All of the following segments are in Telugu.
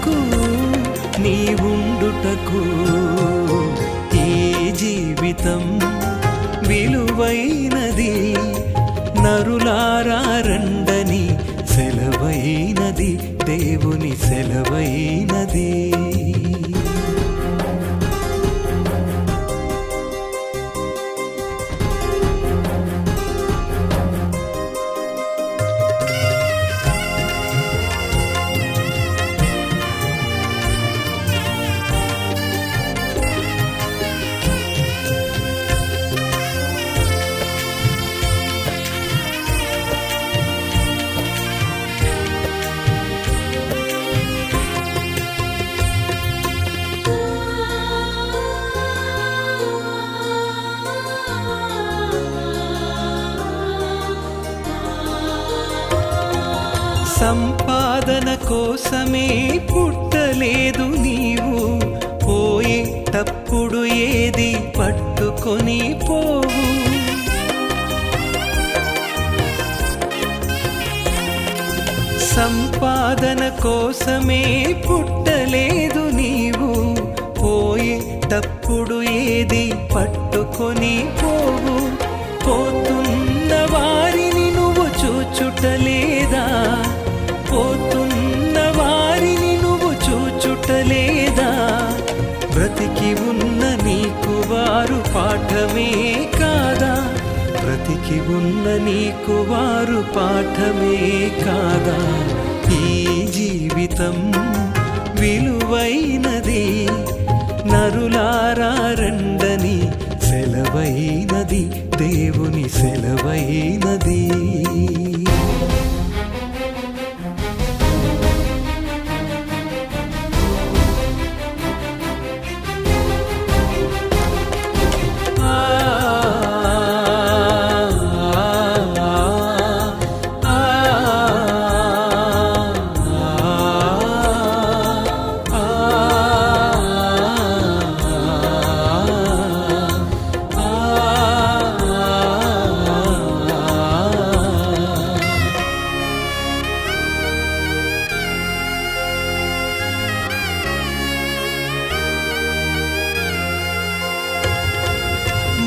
నాకు నీ ఉండుటకు ఈ జీవితం విలువైనది. నరులారండని సెలవైనది దేవుని సెలవైనది. సంపాదన కోసమే పుట్టలేదు నీవు. పోయేటప్పుడు ఏది పట్టుకొని పోవు. సంపాదన కోసమే పుట్టలేదు నీవు. పోయేటప్పుడు ఏది పట్టుకొని పోవు. పోతున్న వారిని నువ్వు చూచుటలే పోతున్న వారిని నువ్వు చూచుటలేదా? బ్రతికి ఉన్న నీకు వారు పాఠమే కాదా? బ్రతికి ఉన్న నీకు వారు పాఠమే కాదా? ఈ జీవితం విలువైనది నరులారండని సెలవైనది దేవుని సెలవైనది.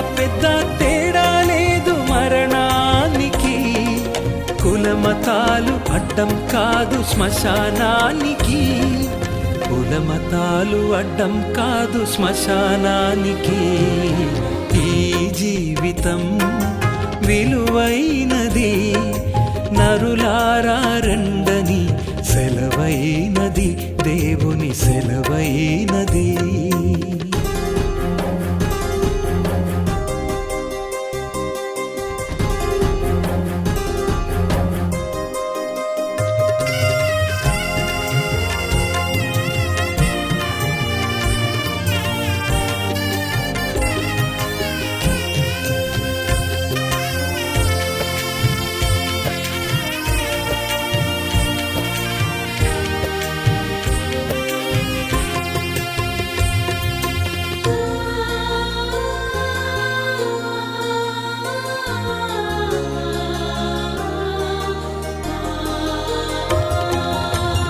పెద్ద తేడా లేదు మరణానికి. కులమతాలు అడ్డం కాదు శ్మశానానికి. కులమతాలు అడ్డం కాదు శ్మశానానికి. ఈ జీవితం విలువైనది.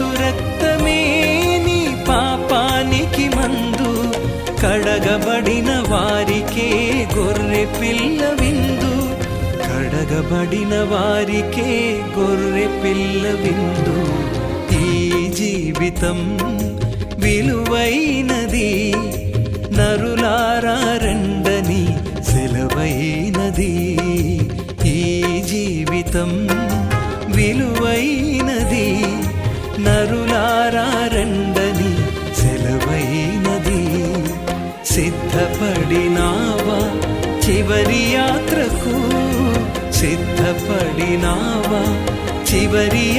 ఏసు నీ పాపానికి మందు. కడగబడిన వారికే గొర్రె పిల్ల విందు. కడగబడిన వారికే గొర్రె పిల్ల విందు. ఈ జీవితం విలువైనది నరులారా రెండని సెలవైనది. ఈ జీవితం విలువైనది నరులారండని సెలవైనది. సిద్ధపడినావా చివరి యాత్రకు? సిద్ధపడినావా చివరి